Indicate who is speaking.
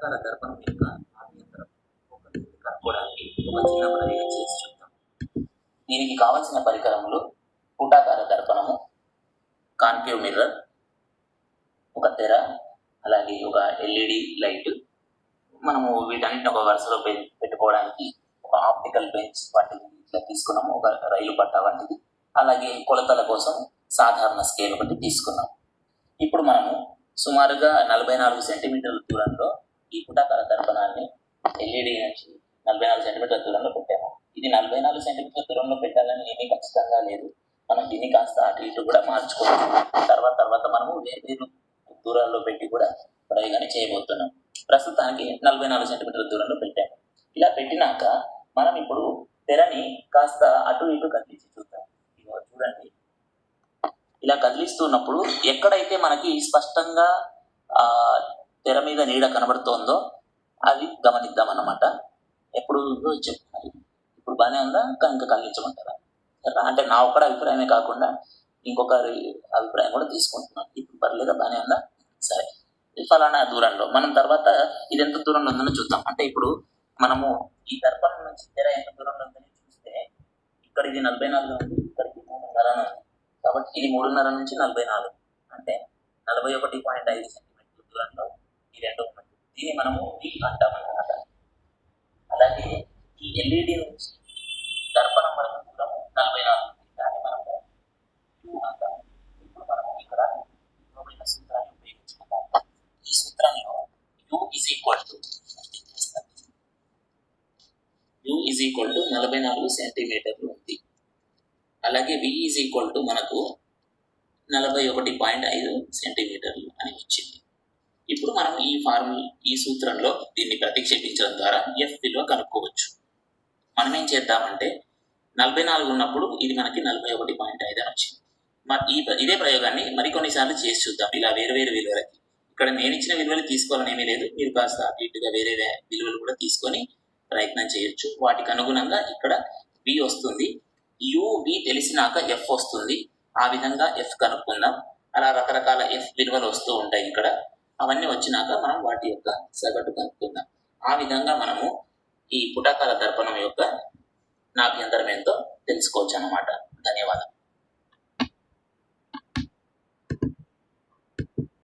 Speaker 1: రకాల దర్పణం యొక్క ఆభ్యంతరం కనుక్కోవడానికి ఒక చిన్న ప్రయోగం చేసి చూద్దాం దీనికి కావలసిన పరికరములు పుటాకార దర్పణము కాన్కేవ్ మిర్రర్ ఒక తెర అలాగే ఒక ఎల్ఈడి లైట్. మనము వీటన్నిటిని ఒక వరుసలో పెట్టుకోవడానికి ఒక ఆప్టికల్ బెంచ్ వంటిది ఇట్లా తీసుకున్నాము. ఒక రైలు పట్ట వంటిది. అలాగే కొలతల కోసం సాధారణ స్కేల్ ఒకటి తీసుకున్నాం ఇప్పుడు మనము సుమారుగా నలభై నాలుగు సెంటీమీటర్ల దూరంలో ఈ పుటాకార దర్పణాన్ని ఎల్ఈడి నుంచి నలభై నాలుగు సెంటీమీటర్ల దూరంలో పెట్టాము. ఇది నలభై నాలుగు సెంటీమీటర్ల దూరంలో పెట్టాలని ఏమీ ఖచ్చితంగా లేదు. మనం దీన్ని కాస్త అటు ఇటు కూడా మార్చుకోవచ్చు తర్వాత తర్వాత మనము వేరు దూరాల్లో పెట్టి కూడా ప్రయోగాన్ని చేయబోతున్నాం. ప్రస్తుతానికి నలభై నాలుగు సెంటీమీటర్ల దూరంలో పెట్టాము. ఇలా పెట్టినాక మనం ఇప్పుడు తెరని కాస్త అటు ఇటు కదిలించి చూద్దాం. ఇదిగో చూడండి. ఇలా కదిలిస్తున్నప్పుడు ఎక్కడైతే మనకి స్పష్టంగా తెర మీద నీడ కనబడుతోందో అది గమనిద్దాం అన్నమాట ఎప్పుడు చెప్తున్నారు. ఇప్పుడు బాగానే ఉందా? ఇంకా ఇంకా కదిలించమంటారా అంటే నా ఒక్కడ అభిప్రాయమే కాకుండా ఇంకొకరి అభిప్రాయం కూడా తీసుకుంటున్నాను. ఇప్పుడు పర్లేదా? బాగానే ఉందా? సరే. ఫలానా దూరంలో. మనం తర్వాత ఇది ఎంత దూరంలో ఉందని చూద్దాం. అంటే ఇప్పుడు మనము ఈ దర్పణం నుంచి తెర ఎంత దూరంలో ఉందని చూస్తే ఇక్కడ ఇది నలభై నాలుగు ఉంది ఇక్కడికి మూడున్నర ఉంది. కాబట్టి ఇది మూడున్నర నుంచి నలభై నాలుగు. అంటే నలభై ఒకటి పాయింట్ ఐదు సెంటీమీటర్ల దూరంలో ఈ రెండు ఉన్నది దీన్ని మనము టీ అంటామన్నమాట అలాగే ఈ ఎల్ఈడి నుంచి దర్పణం వరకు దూరము నలభై నాలుగు దాన్ని మనము టూ అంటాము. ఇప్పుడు మనము ఇక్కడ ఇవ్వబడిన సూత్రాన్ని ఉపయోగించుకుంటాము ఈ సూత్రంలో u is equal to u is equal to నలభై నాలుగు సెంటీమీటర్లు ఉంది. అలాగే వి ఈజ్ ఈక్వల్ టు మనకు నలభై ఒకటి పాయింట్ ఐదు సెంటీమీటర్లు అని వచ్చింది. ఇప్పుడు మనం ఈ ఫార్ములా ఈ సూత్రంలో దీన్ని ప్రతిక్షేపించడం ద్వారా ఎఫ్ విలువ కనుక్కోవచ్చు. మనం ఏం చేద్దామంటే నలభై నాలుగు ఉన్నప్పుడు ఇది మనకి నలభై ఒకటి పాయింట్ ఐదు అని వచ్చింది. మరి ఈ ఇదే ప్రయోగాన్ని మరికొన్నిసార్లు చేసి చూద్దాం. ఇలా వేరు వేరు విలువలకి. ఇక్కడ నేను ఇచ్చిన విలువలు తీసుకోవాలని ఏమీ లేదు. మీరు కాస్త అటు ఇటుగా వేరే విలువలు కూడా తీసుకొని ప్రయత్నం చేయొచ్చు. వాటికి అనుగుణంగా ఇక్కడ వి వస్తుంది. యు వి తెలిసినాక ఎఫ్ వస్తుంది. ఆ విధంగా ఎఫ్ కనుక్కుందాం. అలా రకరకాల ఎఫ్ విలువలు వస్తూ ఉంటాయి ఇక్కడ. అవన్నీ వచ్చినాక మనం వాటి యొక్క సగటు కనుక్కుందాం. ఆ విధంగా మనము ఈ పుటాకాల దర్పణం యొక్క నాభ్యంతరం ఎంతో తెలుసుకోవచ్చు అన్నమాట ధన్యవాదాలు.